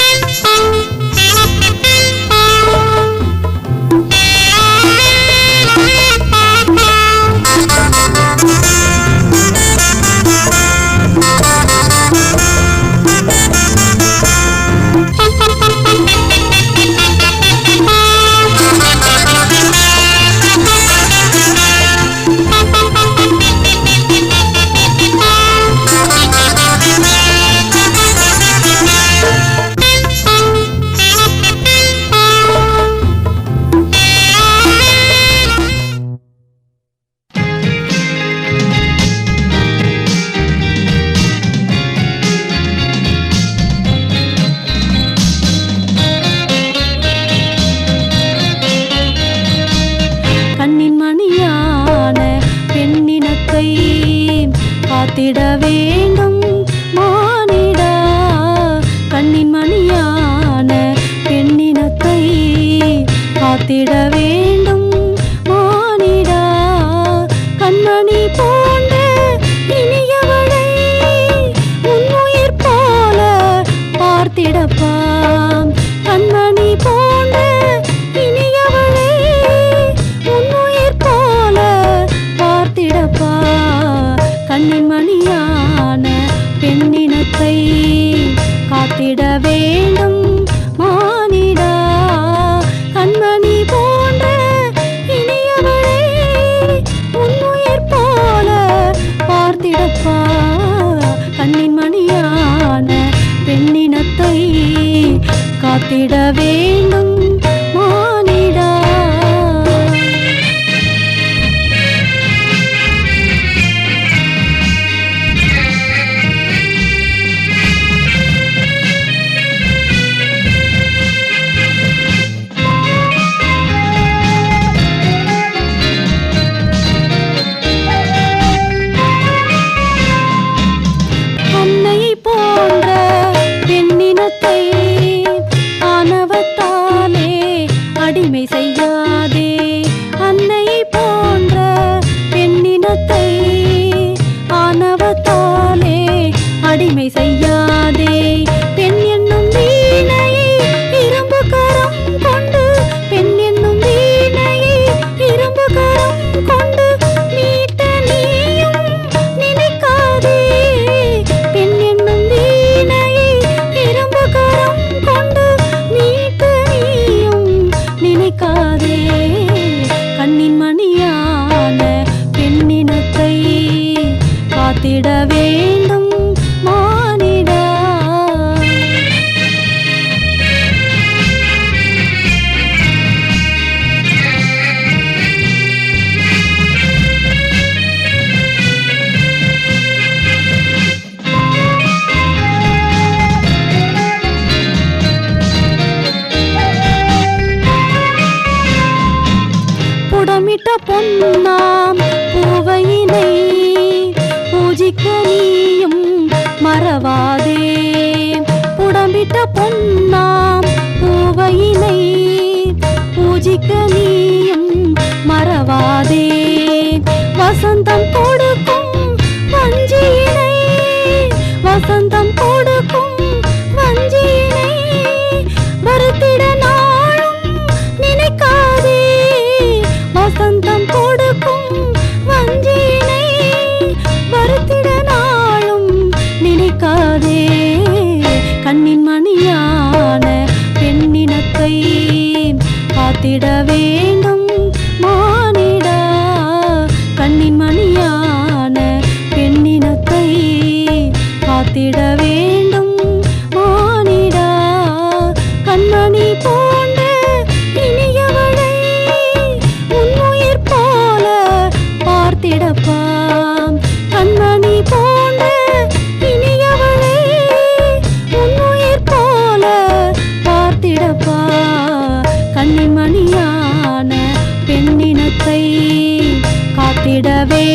Música காத்திட வேண்டும் கண்ணிமணியான பெண்ணினத்தை காத்திட வேண்டும். மானிடா கண்மணி போன்ற இனியவளை உன்னுயிர் போல பார்த்திடப்பா. கண்ணிமணியான பெண்ணினத்தை காத்திட வேண்டும் কন্যা திட வேண்டும். காத்திடவே